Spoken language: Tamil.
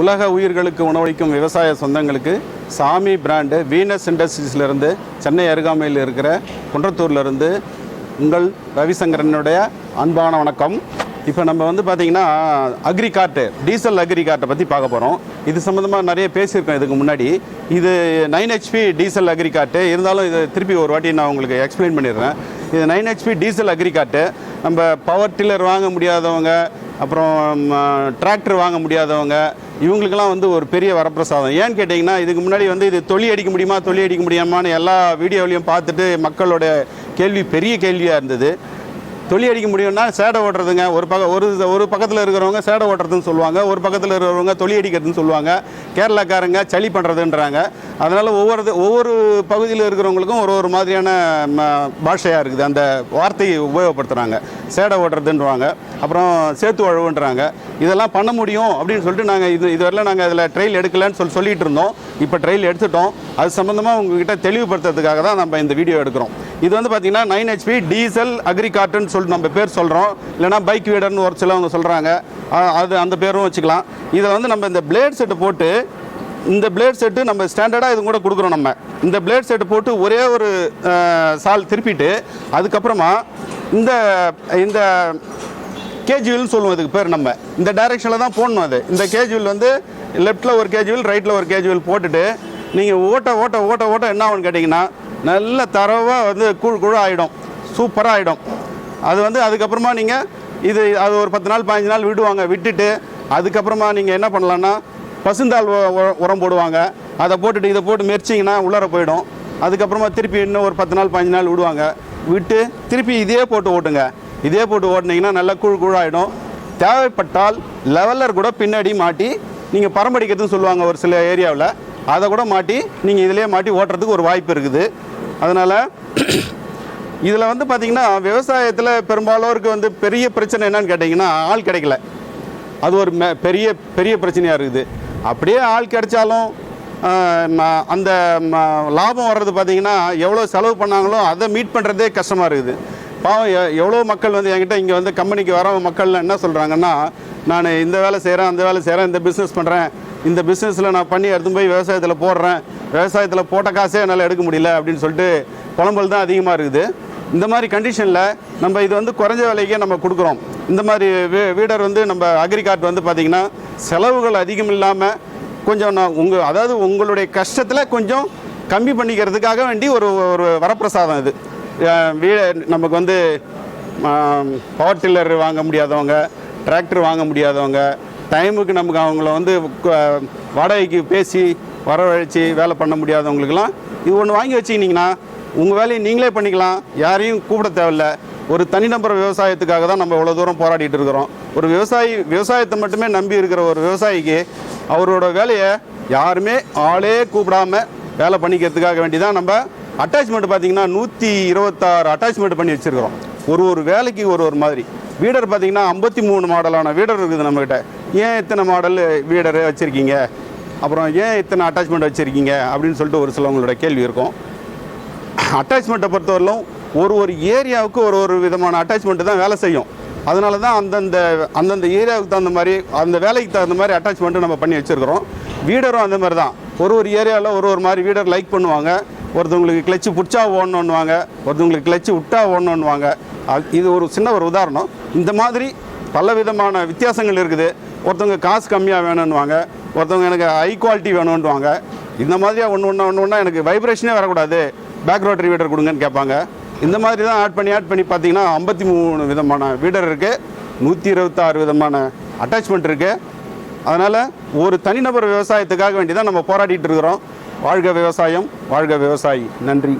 உலக உயிர்களுக்கு உணவளிக்கும் விவசாய சொந்தங்களுக்கு சாமி பிராண்டு வீனஸ் இண்டஸ்ட்ரீஸ்லேருந்து சென்னை அருகாமையில் இருக்கிற குன்றத்தூர்லேருந்து உங்கள் ரவிசங்கரனுடைய அன்பான வணக்கம். இப்போ நம்ம வந்து பார்த்தீங்கன்னா அக்ரிகார்ட்டு டீசல் அக்ரிகார்ட்டை பற்றி பார்க்க போகிறோம் இது சம்மந்தமாக நிறைய பேசியிருக்கோம் இதுக்கு முன்னாடி. இது நைன் ஹெச்பி டீசல் அக்ரிகார்ட்டு இருந்தாலும் இது திருப்பி ஒரு வாட்டி நான் உங்களுக்கு எக்ஸ்பிளைன் பண்ணிடுறேன். இது நைன் ஹெச்பி டீசல் அக்ரிகார்ட்டு நம்ம பவர் டில்லர் வாங்க முடியாதவங்க அப்புறம் டிராக்டர் வாங்க முடியாதவங்க இவங்களுக்கெல்லாம் வந்து ஒரு பெரிய வரப்பிரசாதம். ஏன்னு கேட்டிங்கன்னா இதுக்கு முன்னாடி வந்து இது தொழி அடிக்க முடியுமா தொழி அடிக்க முடியாமான்னு எல்லா வீடியோவிலையும் பார்த்துட்டு மக்களோட கேள்வி பெரிய கேள்வியாக இருந்தது. தொழி அடிக்க முடியும்னா சேடை ஓட்டுறதுங்க. ஒரு பக்கம் ஒரு ஒரு பக்கத்தில் இருக்கிறவங்க சேடை ஓட்டுறதுன்னு சொல்லுவாங்க. ஒரு பக்கத்தில் இருக்கிறவங்க தொழி அடிக்கிறதுன்னு சொல்லுவாங்க. கேரளாக்காரங்க சளி பண்ணுறதுன்றாங்க அதனால் ஒவ்வொரு ஒவ்வொரு பகுதியில் இருக்கிறவங்களுக்கும் ஒரு ஒரு மாதிரியான பாஷையாக இருக்குது. அந்த வார்த்தையை உபயோகப்படுத்துகிறாங்க சேடை ஓட்டுறதுன்றவாங்க அப்புறம் சேத்து வழுவுன்றாங்க. இதெல்லாம் பண்ண முடியும் அப்படின்னு சொல்லிட்டு நாங்கள் இது இதுவரையிலும் நாங்கள் அதில் ட்ரெயில் எடுக்கலன்னு சொல்லி சொல்லிகிட்டு இருந்தோம். இப்போ ட்ரெயில் எடுத்துட்டோம். அது சம்மந்தமாக உங்ககிட்ட தெளிவுபடுத்துறதுக்காக தான் நம்ம இந்த வீடியோ எடுக்கிறோம். இது வந்து பார்த்தீங்கன்னா நைன் ஹெச்பி டீசல் அக்ரிகார்ட்டுன்னு சொல்லிட்டு நம்ம பேர் சொல்கிறோம் இல்லைனா பைக் வீடர்னு ஒரு சிலவங்க சொல்கிறாங்க அது அந்த பேரும் வச்சுக்கலாம். இதை வந்து நம்ம இந்த பிளேட் செட்டு போட்டு இந்த பிளேட் செட்டு நம்ம ஸ்டாண்டர்டாக இது கூட கொடுக்குறோம் நம்ம. இந்த பிளேட் செட்டு போட்டு ஒரே ஒரு சால் திருப்பிட்டு அதுக்கப்புறமா இந்த இந்த கேஜுவல்னு சொல்லுவோம் இதுக்கு பேர் நம்ம. இந்த டைரெக்ஷனில் தான் போடணும் அது. இந்த கேஜுவல் வந்து லெஃப்ட்டில் ஒரு கேஜுவல் ரைட்டில் ஒரு கேஜுவல் போட்டுட்டு நீங்கள் ஓட்ட ஓட்ட ஓட்ட ஓட்ட என்ன ஆகும்னு கேட்டிங்கன்னா நல்ல தரவாக வந்து குழு குழு ஆகிடும் சூப்பராக ஆகிடும் அது வந்து அதுக்கப்புறமா நீங்கள் இது அது ஒரு பத்து நாள் பதினஞ்சு நாள் விடுவாங்க. விட்டுட்டு அதுக்கப்புறமா நீங்கள் என்ன பண்ணலான்னா பசுந்தாள் உரம் போடுவாங்க. அதை போட்டுட்டு இதை போட்டு மெரிச்சிங்கன்னா உள்ளார போயிடும். அதுக்கப்புறமா திருப்பி இன்னும் ஒரு பத்து நாள் பதினஞ்சு நாள் விடுவாங்க. விட்டு திருப்பி இதே போட்டு ஓட்டுங்க. இதே போட்டு ஓட்டினீங்கன்னா நல்லா குழு குழாயிடும் தேவைப்பட்டால் லெவலர் கூட பின்னாடி மாட்டி நீங்கள் பரம்படிக்கிறதுன்னு சொல்லுவாங்க ஒரு சில ஏரியாவில். அதை கூட மாட்டி நீங்கள் இதிலே மாட்டி ஓட்டுறதுக்கு ஒரு வாய்ப்பு இருக்குது. அதனால் இதில் வந்து பார்த்திங்கன்னா விவசாயத்தில் பெரும்பாலோருக்கு வந்து பெரிய பிரச்சனை என்னன்னு கேட்டிங்கன்னா ஆள் கிடைக்கல. அது ஒரு மெ- பெரிய பெரிய பிரச்சனையாக இருக்குது. அப்படியே ஆள் கிடைச்சாலும் அந்த லாபம் வர்றது பார்த்தீங்கன்னா எவ்வளோ செலவு பண்ணாங்களோ அதை மீட் பண்ணுறதே கஷ்டமாக இருக்குது. பாவம் எ- எவ்வளோ மக்கள் வந்து என்கிட்ட இங்கே வந்து கம்பெனிக்கு வர மக்கள் என்ன சொல்கிறாங்கன்னா நான் இந்த வேலை செய்கிறேன் அந்த வேலை செய்கிறேன் இந்த பிஸ்னஸ் பண்ணுறேன் இந்த பிஸ்னஸில் நான் பண்ணி எடுத்து போய் விவசாயத்தில் போடுறேன். விவசாயத்தில் போட்ட காசே என்னால் எடுக்க முடியல அப்படின்னு சொல்லிட்டு புலம்பல் தான் அதிகமாக இருக்குது. இந்த மாதிரி கண்டிஷனில் நம்ம இது வந்து குறைஞ்ச விலைக்கே நம்ம கொடுக்குறோம். இந்த மாதிரி வீ- வீடர் வந்து நம்ம அக்ரிகார்ட் வந்து பார்த்திங்கன்னா செலவுகள் அதிகம் இல்லாமல் கொஞ்சம் நான் உங்கள் அதாவது உங்களுடைய கஷ்டத்தில் கொஞ்சம் கம்மி பண்ணிக்கிறதுக்காக வேண்டி ஒரு ஒரு வரப்பிரசாதம் இது. வீ நமக்கு வந்து பவர் டில்லர் வாங்க முடியாதவங்க டிராக்டர் வாங்க முடியாதவங்க டைமுக்கு நமக்கு அவங்கள வந்து வாடகைக்கு பேசி வரவழைச்சி வேலை பண்ண முடியாதவங்களுக்கெல்லாம் இது ஒன்று வாங்கி வச்சுக்கிட்டிங்கன்னா உங்கள் வேலையை நீங்களே பண்ணிக்கலாம். யாரையும் கூப்பிட தேவையில்ல. ஒரு தனிநபர் விவசாயத்துக்காக தான் நம்ம இவ்வளோ தூரம் போராடிட்டு இருக்கிறோம். ஒரு விவசாயி விவசாயத்தை மட்டுமே நம்பி இருக்கிற ஒரு விவசாயிக்கு அவரோட வேலையை யாருமே ஆளே கூப்பிடாம வேலை பண்ணிக்கிறதுக்காக வேண்டி தான் நம்ம அட்டாச்மெண்ட் பார்த்தீங்கன்னா நூற்றி இருபத்தாறு அட்டாச்மெண்ட் பண்ணி வச்சுருக்கிறோம். ஒரு ஒரு வேலைக்கு ஒரு ஒரு மாதிரி. வீடர் பார்த்தீங்கன்னா ஐம்பத்தி மூணு மாடலான வீடர் இருக்குது நம்மக்கிட்ட ஏன் இத்தனை மாடல் வீடர் வச்சுருக்கீங்க? அப்புறம் ஏன் இத்தனை அட்டாச்மெண்ட் வச்சுருக்கீங்க? அப்படின்னு சொல்லிட்டு ஒரு சிலவங்களோட கேள்வி இருக்கும். அட்டாச்மெண்ட்டை பொறுத்தவரையிலும் ஒரு ஒரு ஏரியாவுக்கு ஒரு ஒரு விதமான அட்டாச்மெண்ட்டு தான் வேலை செய்யும். அதனால தான் அந்தந்த அந்தந்த ஏரியாவுக்கு தகுந்த மாதிரி அந்த வேலைக்கு தகுந்த மாதிரி அட்டாச்மெண்ட்டு நம்ம பண்ணி வச்சுருக்கிறோம். வீடரும் அந்த மாதிரி தான். ஒரு ஒரு ஏரியாவில் ஒரு ஒரு மாதிரி வீடர் லைக் பண்ணுவாங்க. ஒருத்தவங்களுக்கு கிளச்சு பிடிச்சா ஓடணுன்னுவாங்க ஒருத்தவங்களுக்கு கிளச்சு விட்டா ஓடணுன்னுவாங்க அது- இது ஒரு சின்ன ஒரு உதாரணம். இந்த மாதிரி பல விதமான வித்தியாசங்கள் இருக்குது. ஒருத்தவங்க காசு கம்மியாக வேணும்னுவாங்க. ஒருத்தவங்க எனக்கு ஹை குவாலிட்டி வேணும்னுவாங்க. இந்த மாதிரியாக ஒன்று ஒன்று ஒன்று ஒன்றா எனக்கு வைப்ரேஷனே வரக்கூடாது. பேக் ரோட்டரி வீடர் கொடுங்கன்னு கேட்பாங்க. இந்த மாதிரி தான் ஆட் பண்ணி ஆட் பண்ணி பார்த்தீங்கன்னா ஐம்பத்தி மூணு விதமான வீடர் இருக்குது நூற்றி இருபத்தாறு விதமான அட்டாச்மெண்ட் இருக்குது அதனால் ஒரு தனிநபர் விவசாயத்துக்காக வேண்டி தான் நம்ம போராடிட்டு இருக்கிறோம். வாழ்க விவசாயம் வாழ்க விவசாயி. நன்றி.